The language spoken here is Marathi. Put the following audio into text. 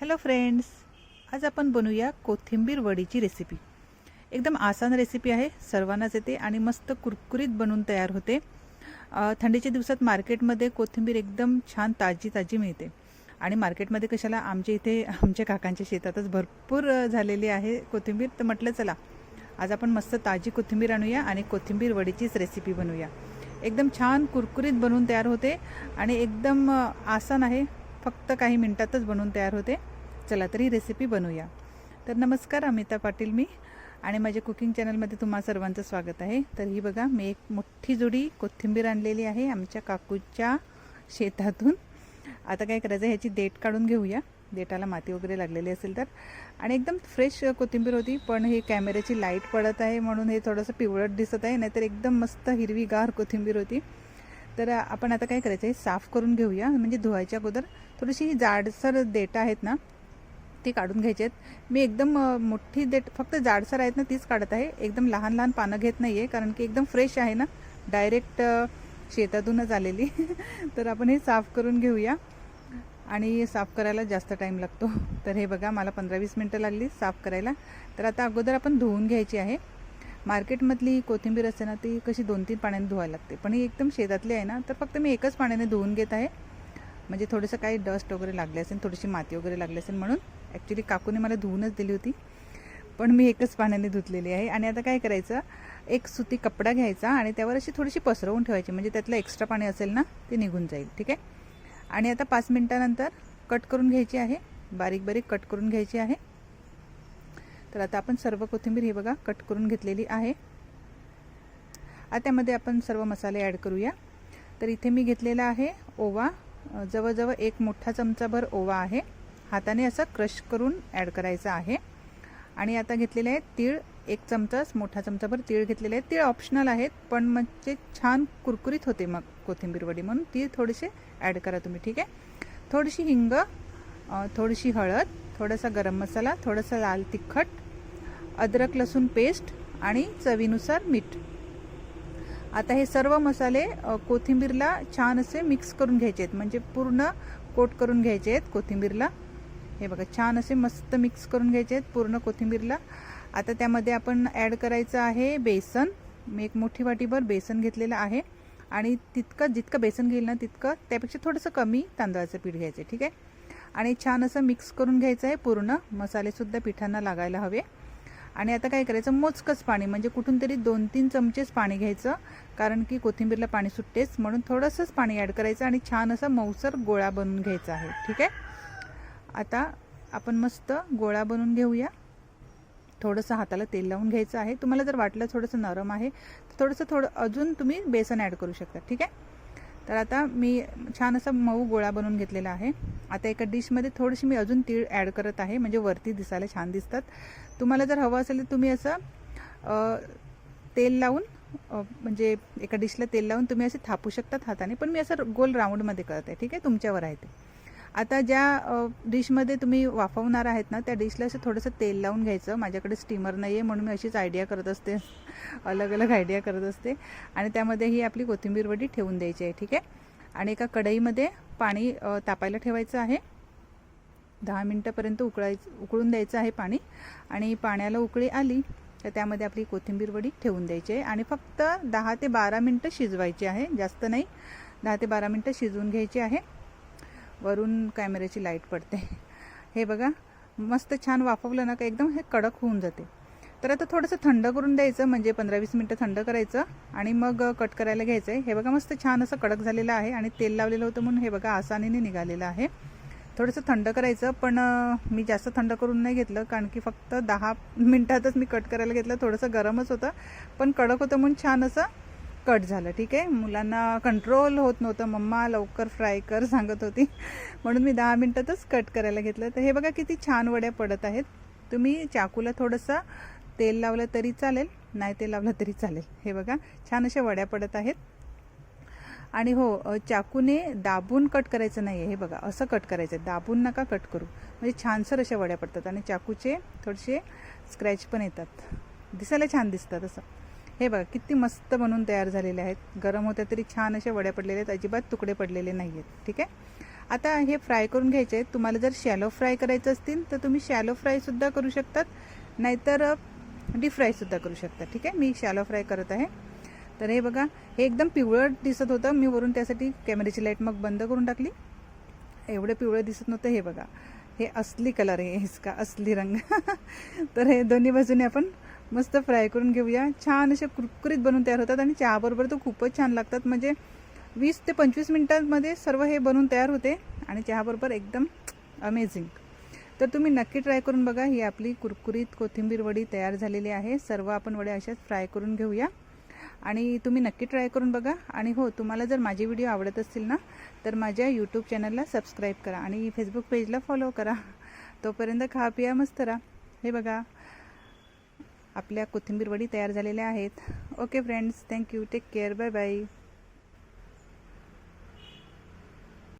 हॅलो फ्रेंड्स आज आपण बनवूया कोथिंबीर वडीची रेसिपी एकदम आसान रेसिपी आहे. सर्वांनाच येते आणि मस्त कुरकुरीत बनवून तयार होते. थंडीच्या दिवसात मार्केटमध्ये कोथिंबीर एकदम छान ताजी ताजी मिळते. आणि मार्केटमध्ये कशाला आमच्या इथे आमच्या काकांच्या शेतातच भरपूर झालेली आहे कोथिंबीर. तर म्हटलं चला आज आपण मस्त ताजी कोथिंबीर आणूया आणि कोथिंबीर वडीचीच रेसिपी बनवूया. एकदम छान कुरकुरीत बनवून तयार होते आणि एकदम आसान आहे. फक्त काही मिनटातच बनवून तयार होते. चला तर ही रेसिपी बनवूया. तर नमस्कार अमिता पाटील मी आणि माझ्या कुकिंग चॅनलमध्ये तुम्हा सर्वांचं स्वागत आहे. तर ही बघा मी एक मोठी जोडी कोथिंबीर आणलेली आहे आमच्या काकूच्या शेतातून. आता काय करायचं ह्याची देठ काढून घेऊया. देठाला माती वगैरे लागलेली असेल तर. आणि एकदम फ्रेश कोथिंबीर होती पण ही कॅमेऱ्याची लाइट पडत आहे म्हणून हे थोडंसं पिवळट दिसत आहे नाहीतर एकदम मस्त हिरवीगार कोथिंबीर होती. तर आपण आता काय करायचं आहे? साफ करून घेऊया. म्हणजे धुवायच्या अगोदर थोडीशी ही जाडसर देठं आहेत ना ती काढून घ्यायची आहेत. मी एकदम मोठी देठ फक्त जाडसर आहेत ना तीच काढत आहे. एकदम लहान लहान पानं घेत नाही आहे कारण की एकदम फ्रेश आहे ना. डायरेक्ट शेतातूनच आलेली. तर आपण हे साफ करून घेऊया. आणि साफ करायला जास्त टाईम लागतो. तर हे बघा मला पंधरा वीस मिनटं लागली साफ करायला. तर आता अगोदर आपण धुवून घ्यायची आहे. मार्केटमधली कोथिंबीर असते ना ती कशी दोन तीन पाण्याने धुवायला लागते. पण ही एकदम शेतातली आहे ना तर फक्त मी एकच पाण्याने धुवून घेत आहे. म्हणजे थोडंसं काही डस्ट वगैरे लागले असेल थोडीशी माती वगैरे लागली असेल म्हणून ॲक्च्युली काकूने मला धुवूनच दिली होती. पण मी एकच पाण्याने धुतलेली आहे. आणि आता काय करायचं एक सुती कपडा घ्यायचा आणि त्यावर अशी थोडीशी पसरवून ठेवायची. म्हणजे त्यातलं एक्स्ट्रा पाणी असेल ना ते निघून जाईल. ठीक आहे? आणि आता पाच मिनटानंतर कट करून घ्यायची आहे. बारीक बारीक कट करून घ्यायची आहे. तर आता आपण सर्व कोथिंबीर ही बघा कट करून घेतलेली आहे. आता त्यामध्ये आपण सर्व मसाले ॲड करूया. तर इथे मी घेतलेला आहे ओवा. जवळजवळ एक मोठा चमचाभर ओवा आहे. हाताने असं क्रश करून ॲड करायचा आहे. आणि आता घेतलेले आहे तीळ. एक चमचाच मोठा चमचाभर तीळ घेतलेले आहे तीळ ऑप्शनल आहेत पण म्हणजे छान कुरकुरीत होते मग कोथिंबीर वडी म्हणून. तीळ थोडेसे ॲड करा तुम्ही ठीक आहे? थोडीशी हिंग थोडीशी हळद थोडासा गरम मसाला थोडासा लाल तिखट अद्रक लसूण पेस्ट आणि चवीनुसार मीठ. आता हे सर्व मसाले कोथिंबीरला छान असे मिक्स करून घ्यायचे आहेत. म्हणजे पूर्ण कोट करून घ्यायचे आहेत कोथिंबीरला. हे बघा छान असे मस्त मिक्स करून घ्यायचे आहेत पूर्ण कोथिंबीरला. आता त्यामध्ये आपण ॲड करायचं आहे बेसन. मी एक मोठी वाटीभर बेसन घेतलेलं आहे. आणि तितकं जितकं बेसन घेईल ना तितकं त्यापेक्षा थोडंसं कमी तांदळाचं पीठ घ्यायचं आहे ठीक आहे? आणि छान असं मिक्स करून घ्यायचं आहे पूर्ण. मसालेसुद्धा पिठांना लागायला हवे. आणि आता काय करायचं? मोजकंच पाणी म्हणजे कुठून तरी दोन तीन चमचेच पाणी घ्यायचं कारण की कोथिंबीरला पाणी सुटतेच म्हणून थोडंसंच पाणी ॲड करायचं आणि छान असा मऊसर गोळा बनवून घ्यायचा आहे. ठीक आहे? आता आपण मस्त गोळा बनवून घेऊया. थोडंसं हाताला तेल लावून घ्यायचं आहे. तुम्हाला जर वाटलं थोडंसं नरम आहे तर थोडंसं थोडं अजून तुम्ही बेसन ॲड करू शकता. ठीक आहे? तर आता मी छान असा मऊ गोळा बनवून घेतलेला आहे. आता एका डिशमध्ये थोडीशी मी अजून तीळ ॲड करत आहे म्हणजे वरती दिसायला छान दिसतात. तुम्हाला जर हवं असेल तर तुम्ही असं तेल लावून म्हणजे एका डिशला तेल लावून तुम्ही असे थापू शकतात हाताने पण मी असं गोल राऊंडमध्ये करत आहे ठीक आहे? तुमच्यावर आहे ते. आता ज्या डिशमध्ये तुम्ही वाफवणार आहेत ना त्या डिशला असं थोडंसं तेल लावून घ्यायचं. माझ्याकडे स्टीमर नाही आहे म्हणून मी अशीच आयडिया करत असते. अलग अलग आयडिया करत असते. आणि त्यामध्ये ही आपली कोथिंबीर वडी ठेवून द्यायची आहे ठीक आहे? आणि एका कढईमध्ये पाणी तापायला ठेवायचं आहे. दहा मिनटापर्यंत उकळायचं उकळून द्यायचं आहे पाणी. आणि पाण्याला उकळी आली तर त्यामध्ये आपली कोथिंबीर वडी ठेवून द्यायची आहे. आणि फक्त दहा ते बारा मिनटं शिजवायची आहे जास्त नाही. दहा ते बारा मिनटं शिजवून घ्यायची आहे. वरून कॅमेऱ्याची लाइट पडते. हे बघा मस्त छान वाफवलं ना का एकदम हे कडक होऊन जाते. तर आता थोडंसं थंड करून द्यायचं म्हणजे पंधरा वीस मिनटं थंड करायचं आणि मग कट करायला घ्यायचं आहे हे बघा मस्त छान असं कडक झालेलं आहे आणि तेल लावलेलं होतं म्हणून हे बघा आसानीने निघालेलं आहे. थोडंसं थंड करायचं पण मी जास्त थंड करून नाही घेतलं कारण की फक्त दहा मिनटातच मी कट करायला घेतलं. थोडंसं गरमच होतं पण कडक होतं म्हणून छान असं कट झालं ठीक आहे? मुलांना कंट्रोल होत नव्हतं. मम्मा लवकर फ्राय कर सांगत होती. म्हणून मी दहा मिनटातच कट करायला घेतलं. तर हे बघा किती छान वड्या पडत आहेत. तुम्ही चाकूला थोडंसं तेल लावलं तरी चालेल नाही तेल लावलं तरी चालेल. हे बघा छान अशा वड्या पडत आहेत. आणि हो चाकूने दाबून कट करायचं नाही आहे हे बघा असं कट करायचं. आहे दाबून नका कट करू. म्हणजे छानसर अशा वड्या पडतात. आणि चाकूचे थोडेसे स्क्रॅच पण येतात. दिसायला छान दिसतात असं. हे बघा किती मस्त बनवून तयार झालेले आहेत. गरम होत्या तरी छान अशा वड्या पडलेल्या आहेत. अजिबात तुकडे पडलेले नाही आहेत ठीक आहे? आता हे फ्राय करून घ्यायचे आहेत. तुम्हाला जर शॅलो फ्राय करायचं असतील तर तुम्ही शॅलो फ्रायसुद्धा करू शकतात. नाहीतर डीप फ्रायसुद्धा करू शकता. ठीक आहे? मी शॅलो फ्राय करत आहे. तर हे बघा हे एकदम पिवळं दिसत होतं. मी वरून त्यासाठी कॅमेऱ्याची लाइट मग बंद करून टाकली. एवढं पिवळं दिसत नव्हतं. हे बघा हे असली कलर आहे. इसका असली रंग. तर हे दोन्ही बाजूने आपण मस्त फ्राय करून घेऊया. छान असे कुरकुरीत बनवून तयार होतात आणि चहाबरोबर तर खूपच छान लागतात. म्हणजे वीस ते पंचवीस मिनटांमध्ये सर्व हे बनवून तयार होते आणि चहाबरोबर एकदम अमेझिंग तर तुम्ही नक्की ट्राय करून बघा. ही आपली कुरकुरीत कोथिंबीर वडी तयार झालेली आहे. सर्व आपण वड्या अशाच फ्राय करून घेऊया. आणि तुम्ही नक्की ट्राय करून बघा. आणि हो तुम्हाला जर माझे व्हिडिओ आवडत असतील ना तर माझ्या यूट्यूब चॅनलला सबस्क्राईब करा. आणि फेसबुक पेजला फॉलो करा. तोपर्यंत खा पिया मस्त राहा. हे बघा. आपल्या कोथिंबीर वडी तयार झालेल्या आहेत. Okay friends thank you take care bye bye